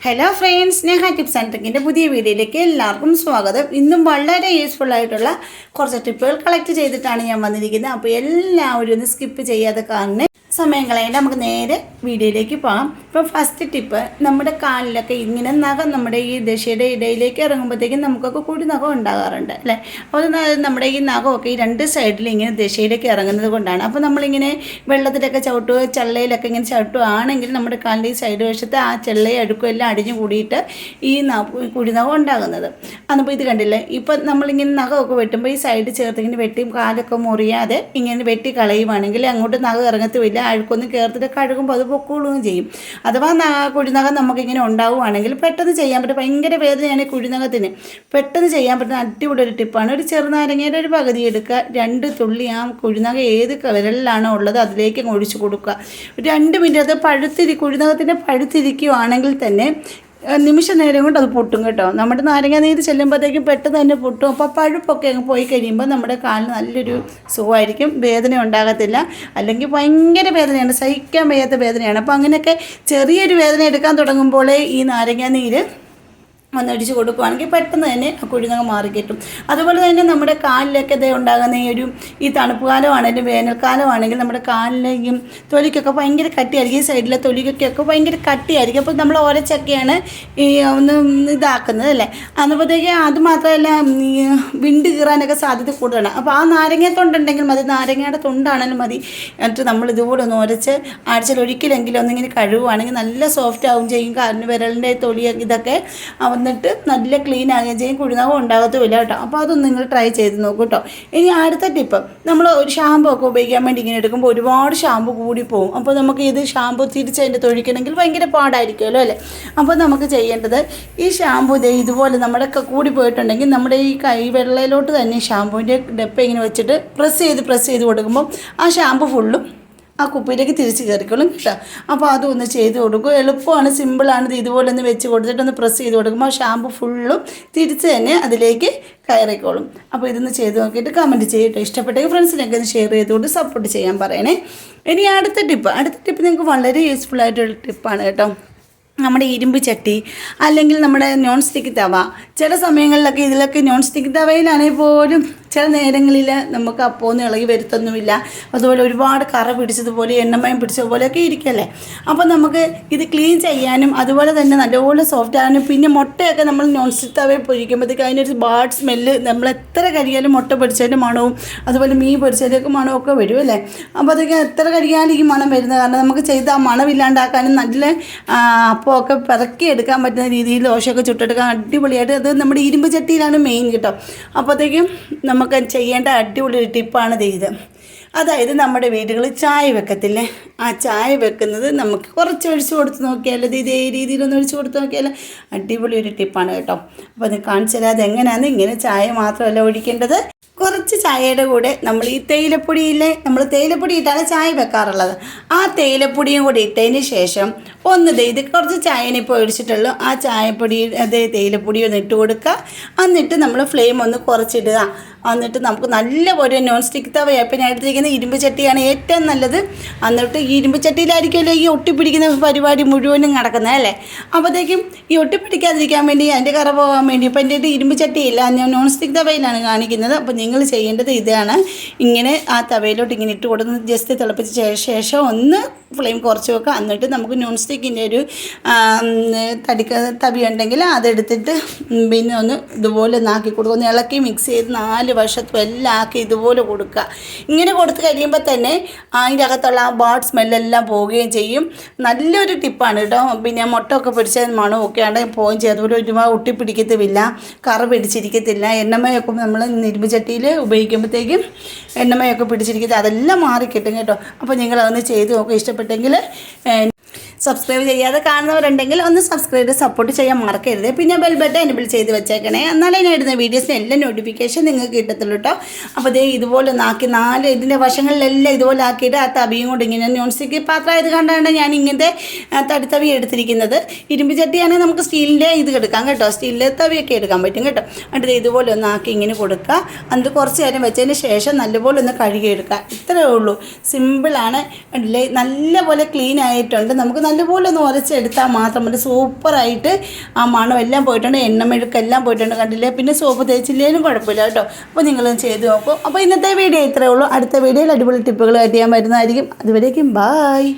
Hello friends Sneha tips and ട്രിക്കിന്റെ പുതിയ വീഡിയോയിലേക്ക് എല്ലാവർക്കും സ്വാഗതം. ഇന്നും വളരെ യൂസ്ഫുൾ ആയിട്ടുള്ള കുറച്ച് ടിപ്പുകൾ കളക്ട് ചെയ്തിട്ടാണ് ഞാൻ വന്നിരിക്കുന്നത്. അപ്പോൾ എല്ലാവരും ഒന്ന് സ്കിപ്പ് ചെയ്യാതെ കാണുന്ന സമയം കളയേണ്ട നമുക്ക് നേരെ വീഡിയോയിലേക്ക് പോകാം. ഇപ്പോൾ ഫസ്റ്റ് ടിപ്പ് നമ്മുടെ കാലിലൊക്കെ ഇങ്ങനെ നഖം നമ്മുടെ ഈ ദശയുടെ ഇടയിലേക്ക് ഇറങ്ങുമ്പോഴത്തേക്കും നമുക്കൊക്കെ കൂടി നഖം ഉണ്ടാകാറുണ്ട് അല്ലേ? അപ്പോൾ നമ്മുടെ ഈ നഖമൊക്കെ ഈ രണ്ട് സൈഡിൽ ഇങ്ങനെ ദശയിലേക്ക് ഇറങ്ങുന്നത് കൊണ്ടാണ്. അപ്പോൾ നമ്മളിങ്ങനെ വെള്ളത്തിലൊക്കെ ചവിട്ടുകയോ ചള്ളയിലൊക്കെ ഇങ്ങനെ ചവിട്ടുകയാണെങ്കിൽ നമ്മുടെ കാലിന്റെ ഈ സൈഡ് വശത്ത് ആ ചെള്ളയും അടുക്കും എല്ലാം അടിഞ്ഞു കൂടിയിട്ട് ഈ കുടി നഖം ഉണ്ടാകുന്നത്. അന്നിപ്പോൾ ഇത് കണ്ടില്ലേ? ഇപ്പം നമ്മളിങ്ങനെ നഖമൊക്കെ വെട്ടുമ്പോൾ ഈ സൈഡ് ചേർത്ത് ഇങ്ങനെ വെട്ടി കാലൊക്കെ മുറിയാതെ ഇങ്ങനെ വെട്ടി കളയുവാണെങ്കിൽ അങ്ങോട്ട് നഖം ഇറങ്ങത്തുമില്ല അഴുക്കൊന്നും കയറത്തിട്ട് കഴുകുമ്പോൾ അത് പൊക്കോളുകയും ചെയ്യും. അഥവാ കുഴിനകം നമുക്കിങ്ങനെ ഉണ്ടാവുകയാണെങ്കിൽ പെട്ടെന്ന് ചെയ്യാൻ പറ്റും. ഭയങ്കര വേദനയാണ് ഈ കുഴിനഖത്തിന് പെട്ടെന്ന് ചെയ്യാൻ പറ്റുന്ന അടിപൊളി ഒരു ടിപ്പാണ്. ഒരു ചെറുനാരങ്ങയുടെ ഒരു പകുതി എടുക്കുക. രണ്ട് തുള്ളി ആ കുഴിനക ഏത് വിരലിലാണോ ഉള്ളത് അതിലേക്ക് ഒഴിച്ചു കൊടുക്കുക. രണ്ട് മിനിറ്റ് അത് പഴുത്തിരി കുഴിനകത്തിന്റെ പഴുത്തിരിക്കുകയാണെങ്കിൽ തന്നെ നിമിഷ നേരം കൊണ്ട് അത് പൊട്ടും കേട്ടോ. നമ്മുടെ നാരങ്ങ നീര് ചെല്ലുമ്പോഴത്തേക്കും പെട്ടെന്ന് തന്നെ പൊട്ടും. അപ്പോൾ പഴുപ്പൊക്കെ അങ്ങ് പോയി കഴിയുമ്പോൾ നമ്മുടെ കാലിന് നല്ലൊരു സുഖമായിരിക്കും. വേദന ഉണ്ടാകത്തില്ല. അല്ലെങ്കിൽ ഭയങ്കര വേദനയാണ്. സഹിക്കാൻ വയ്യാത്ത വേദനയാണ്. അപ്പോൾ അങ്ങനെയൊക്കെ ചെറിയൊരു വേദന എടുക്കാൻ തുടങ്ങുമ്പോഴേ ഈ നാരങ്ങ നീര് ഒന്നടിച്ച് കൊടുക്കുകയാണെങ്കിൽ പെട്ടെന്ന് തന്നെ ആ കുഴിനകം മാറിക്കിട്ടും. അതുപോലെ തന്നെ നമ്മുടെ കാലിലൊക്കെ ഇതേ ഉണ്ടാകുന്ന ഈ ഒരു ഈ തണുപ്പ് കാലമാണെങ്കിലും വേനൽക്കാലമാണെങ്കിൽ നമ്മുടെ കാലിലേക്കും തൊലിക്കൊക്കെ ഭയങ്കര കട്ടിയായിരിക്കും. ഈ സൈഡിലെ തൊലിക്കൊക്കെ ഭയങ്കര കട്ടിയായിരിക്കും. അപ്പോൾ നമ്മൾ ഒരച്ചൊക്കെയാണ് ഈ ഒന്ന് ഇതാക്കുന്നത് അല്ലേ? അന്നപ്പോഴത്തേക്ക് അത് മാത്രമല്ല വിണ്ട് കീറാനൊക്കെ സാധ്യത കൂടുതലാണ്. അപ്പോൾ ആ നാരങ്ങ തൊണ്ടുണ്ടെങ്കിൽ മതി. നാരങ്ങയുടെ തൊണ്ടാണെങ്കിലും മതി. എന്നിട്ട് നമ്മൾ ഇതുപോലെ ഒന്ന് ഒരച്ച് ആഴ്ചയിൽ ഒരിക്കലെങ്കിലും ഒന്നിങ്ങനെ കഴുകുവാണെങ്കിൽ നല്ല സോഫ്റ്റ് ആവും ചെയ്യും. കാരണം വിരലിന്റെ തൊലി ഇതൊക്കെ. വന്നിട്ട് നല്ല ക്ലീൻ ആകുകയും ചെയ്യും കുഴിനകം ഉണ്ടാകത്തുമില്ല കേട്ടോ. അപ്പോൾ അതൊന്നും നിങ്ങൾ ട്രൈ ചെയ്ത് നോക്കൂ കേട്ടോ. ഇനി അടുത്ത ടിപ്പ് നമ്മൾ ഒരു ഷാമ്പു ഒക്കെ ഉപയോഗിക്കാൻ വേണ്ടി ഇങ്ങനെ എടുക്കുമ്പോൾ ഒരുപാട് ഷാമ്പു കൂടി പോകും അപ്പോൾ നമുക്ക് ഇത് ഷാമ്പു തിരിച്ച് അതിന്റെ തൊഴിക്കണമെങ്കിൽ ഭയങ്കര പാടായിരിക്കുമല്ലോ അല്ലേ? അപ്പോൾ നമുക്ക് ചെയ്യേണ്ടത് ഈ ഷാമ്പു ഇതുപോലെ നമ്മുടെ കൂടി പോയിട്ടുണ്ടെങ്കിൽ നമ്മുടെ ഈ കൈ വെള്ളയിലോട്ട് തന്നെ ഷാമ്പുവിന്റെ ഡെപ്പ ഇങ്ങനെ വെച്ചിട്ട് പ്രസ് ചെയ്ത് പ്രസ് ചെയ്ത് കൊടുക്കുമ്പോൾ ആ ഷാമ്പു ഫുള്ളും ആ കുപ്പിയിലേക്ക് തിരിച്ച് കയറിക്കോളും കേട്ടോ. അപ്പോൾ അതൊന്ന് ചെയ്ത് കൊടുക്കും. എളുപ്പമാണ് സിമ്പിളാണ്. ഇത് ഇതുപോലെ ഒന്ന് വെച്ച് കൊടുത്തിട്ട് ഒന്ന് പ്രസ് ചെയ്ത് കൊടുക്കുമ്പോൾ ഷാമ്പു ഫുള്ളും തിരിച്ച് തന്നെ അതിലേക്ക് കയറിക്കോളും. അപ്പോൾ ഇതൊന്ന് ചെയ്ത് നോക്കിയിട്ട് കമന്റ് ചെയ്യട്ടോ. ഇഷ്ടപ്പെട്ടെങ്കിൽ ഫ്രണ്ട്സിനൊക്കെ ഒന്ന് ഷെയർ ചെയ്തുകൊണ്ട് സപ്പോർട്ട് ചെയ്യാൻ പറയണേ. ഇനി അടുത്ത ടിപ്പ് അടുത്ത ടിപ്പ് നിങ്ങൾക്ക് വളരെ യൂസ്ഫുൾ ആയിട്ടുള്ള ടിപ്പാണ് കേട്ടോ. നമ്മുടെ ഇരുമ്പ് ചട്ടി അല്ലെങ്കിൽ നമ്മുടെ നോൺ സ്റ്റിക്ക് തവ. ചില സമയങ്ങളിലൊക്കെ ഇതിലൊക്കെ നോൺ സ്റ്റിക്ക് തവയിലാണെങ്കിൽ പോലും ചില നേരങ്ങളിൽ നമുക്ക് അപ്പോന്ന് ഇളകി വരുത്തൊന്നുമില്ല. അതുപോലെ ഒരുപാട് കറ പിടിച്ചതുപോലെ എണ്ണമയം പിടിച്ചതുപോലെയൊക്കെ ഇരിക്കല്ലേ? അപ്പോൾ നമുക്ക് ഇത് ക്ലീൻ ചെയ്യാനും അതുപോലെ തന്നെ നല്ലപോലെ സോഫ്റ്റ് ആകാനും പിന്നെ മുട്ടയൊക്കെ നമ്മൾ നോൺ സ്റ്റിക്ക് തവയിൽ പൊരിക്കുമ്പോഴത്തേക്ക് അതിനൊരു ബാഡ് സ്മെല്ല് നമ്മൾ എത്ര കഴിയാലും മുട്ട പൊരിച്ചതിന്റെ മണവും അതുപോലെ മീൻ പൊരിച്ചതിന്റെയൊക്കെ മണമൊക്കെ വരും അല്ലേ? അപ്പോൾ അതൊക്കെ എത്ര കഴിയാലും ഈ മണം വരുന്നത് കാരണം നമുക്ക് ചെയ്ത് ആ മണമില്ലാണ്ടാക്കാനും നല്ല അപ്പമൊക്കെ പിറക്കി എടുക്കാൻ പറ്റുന്ന രീതിയിൽ ദോശയൊക്കെ ചുട്ടെടുക്കാൻ അടിപൊളിയായിട്ട് അത് നമ്മുടെ ഇരുമ്പ് ചട്ടിയിലാണ് മെയിൻ കേട്ടോ. അപ്പോഴത്തേക്കും നമുക്ക് ചെയ്യേണ്ട അടിപൊളി ഒരു ടിപ്പാണ് ഇത്. അതായത് നമ്മുടെ വീടുകളിൽ ചായ വെക്കത്തില്ലേ? ആ ചായ വെക്കുന്നത് നമുക്ക് കുറച്ച് ഒഴിച്ചു കൊടുത്ത് നോക്കിയാലോ? ഇത് രീതിയിലൊന്ന് ഒഴിച്ചു കൊടുത്ത് നോക്കിയാൽ അടിപൊളി ഒരു ടിപ്പാണ് കേട്ടോ. അപ്പോൾ അത് കാണിച്ചു തരാം അത് എങ്ങനെയാണ് ഇങ്ങനെ ചായ മാത്രമല്ല ഒഴിക്കേണ്ടത്. കുറച്ച് ചായയുടെ കൂടെ നമ്മൾ ഈ തേയിലപ്പൊടിയിലെ നമ്മൾ തേയിലപ്പൊടി ഇട്ടാണ് ചായ വെക്കാറുള്ളത്. ആ തേയിലപ്പൊടിയും കൂടി ഇട്ടതിന് ശേഷം ഒന്ന് ഇത് കുറച്ച് ചായനെ ഇപ്പോൾ ഒഴിച്ചിട്ടുള്ളൂ ആ ചായപ്പൊടി അതേ തേയിലപ്പൊടി ഒന്ന് ഇട്ട് കൊടുക്കുക. എന്നിട്ട് നമ്മൾ ഫ്ലെയിം ഒന്ന് കുറച്ചിടുക. എന്നിട്ട് നമുക്ക് നല്ല ഒരു നോൺ സ്റ്റിക്ക് തവയാണ് ഇപ്പം ഞാൻ എടുത്തിരിക്കുന്നത് ഇരുമ്പ് ചട്ടിയാണ് ഏറ്റവും നല്ലത്. എന്നിട്ട് ഈ ഇരുമ്പ് ചട്ടിയിലായിരിക്കുമല്ലോ ഈ ഒട്ടിപ്പിടിക്കുന്ന പരിപാടി മുഴുവനും നടക്കുന്നത് അല്ലേ? അപ്പോഴത്തേക്കും ഈ ഒട്ടിപ്പിടിക്കാതിരിക്കാൻ വേണ്ടി അതിന്റെ കറ പോകാൻ വേണ്ടി ഇപ്പം എന്റെ ഇരുമ്പ് ചട്ടിയില്ല. ഞാൻ നോൺ സ്റ്റിക്ക് തവയിലാണ് കാണിക്കുന്നത്. അപ്പോൾ നിങ്ങൾ ചെയ്യേണ്ടത് ഇതാണ്. ഇങ്ങനെ ആ തവയിലോട്ട് ഇങ്ങനെ ഇട്ട് കൊടുക്കുന്നത് ജസ്റ്റ് തിളപ്പിച്ച ശേഷം ഒന്ന് ഫ്ലെയിം കുറച്ച് വെക്കുക. എന്നിട്ട് നമുക്ക് നോൺ സ്റ്റിക്കിന്റെ ഒരു തടിക്ക തവി ഉണ്ടെങ്കിൽ അതെടുത്തിട്ട് പിന്നെ ഒന്ന് ഇതുപോലെ ഒന്ന് കൊടുക്കുക. ഒന്ന് ഇളക്കി മിക്സ് ചെയ്ത് നാല് വശത്തും എല്ലാം ആക്കി ഇതുപോലെ കൊടുക്കുക. ഇങ്ങനെ കൊടുത്ത് കഴിയുമ്പോൾ തന്നെ അതിന്റെ അകത്തുള്ള ആ ബാഡ് സ്മെല്ലെല്ലാം പോവുകയും ചെയ്യും. നല്ലൊരു ടിപ്പാണ് കേട്ടോ. പിന്നെ മുട്ട ഒക്കെ പിടിച്ച മണമൊക്കെ ആണെങ്കിൽ പോവുകയും ചെയ്യും. അതുപോലെ ഒരുപാട് ഒട്ടിപ്പിടിക്കത്തുമില്ല. കറ പിടിച്ചിരിക്കത്തില്ല. എണ്ണമയൊക്കെ നമ്മൾ ഇരുമ്പ് ചട്ടിയിൽ ഉപയോഗിക്കുമ്പോഴത്തേക്കും എണ്ണമയൊക്കെ പിടിച്ചിരിക്കുന്നത് അതെല്ലാം മാറിക്കിട്ടും കേട്ടോ. അപ്പോൾ നിങ്ങളതൊന്ന് ചെയ്ത് നോക്കുക ഇഷ്ടപ്പെട്ടെങ്കിൽ സബ്സ്ക്രൈബ് ചെയ്യാതെ കാണുന്നവരുണ്ടെങ്കിൽ ഒന്ന് സബ്സ്ക്രൈബ് ചെയ്ത് സപ്പോർട്ട് ചെയ്യാൻ മറക്കരുത്. പിന്നെ ബെൽ ബട്ടൺ എനബിൾ ചെയ്ത് വെച്ചേക്കണേ. എന്നാലേ ഞാൻ ഇടുന്ന വീഡിയോസിന് എല്ലാ നോട്ടിഫിക്കേഷൻ നിങ്ങൾക്ക് കിട്ടത്തുള്ളൂ കേട്ടോ അപ്പോൾ ദേ ഇതുപോലെ ഒന്നാക്കി നാല് ഇതിന്റെ വശങ്ങളിലെല്ലാം ഇതുപോലെ ആക്കിയിട്ട് ആ തവിയും കൊണ്ട് ഇങ്ങനെ നോൺ സ്റ്റിക്ക് പാത്രം ഇത് കണ്ടാണ് ഞാൻ ഇങ്ങനത്തെ തടി തടിത്തവി എടുത്തിരിക്കുന്നത്. ഇരുമ്പ് ചട്ടിയാണെങ്കിൽ നമുക്ക് സ്റ്റീലിന്റെ ഇത് എടുക്കാം കേട്ടോ. സ്റ്റീലിന്റെ തവിയൊക്കെ എടുക്കാൻ പറ്റും കേട്ടോ. എന്നിട്ട് ഇതുപോലെ ഒന്ന് ആക്കി ഇങ്ങനെ കൊടുക്കുക. എന്നിട്ട് കുറച്ച് നേരം വെച്ചതിന് ശേഷം നല്ലപോലെ ഒന്ന് കഴുകിയെടുക്കുക ഇത്രയേ ഉള്ളൂ. സിമ്പിളാണ് നല്ലപോലെ ക്ലീൻ ആയിട്ടുണ്ട്. നമുക്ക് നല്ലപോലെ ഒന്ന് ഉരച്ചെടുത്താൽ മാത്രം മതി. സൂപ്പറായിട്ട് ആ മണം എല്ലാം പോയിട്ടുണ്ട്. എണ്ണമെഴുക്കെല്ലാം പോയിട്ടുണ്ട് കണ്ടില്ലേ? പിന്നെ സോപ്പ് തേച്ചില്ലേലും കുഴപ്പമില്ല കേട്ടോ. അപ്പോൾ നിങ്ങളും ചെയ്ത് നോക്കും. അപ്പോൾ ഇന്നത്തെ വീഡിയോ ഇത്രയേ ഉള്ളൂ. അടുത്ത വീഡിയോയിൽ അടിപൊളി ടിപ്പുകൾ ഞാൻ വരുന്നതായിരിക്കും. അതുവരേക്കും ബായ്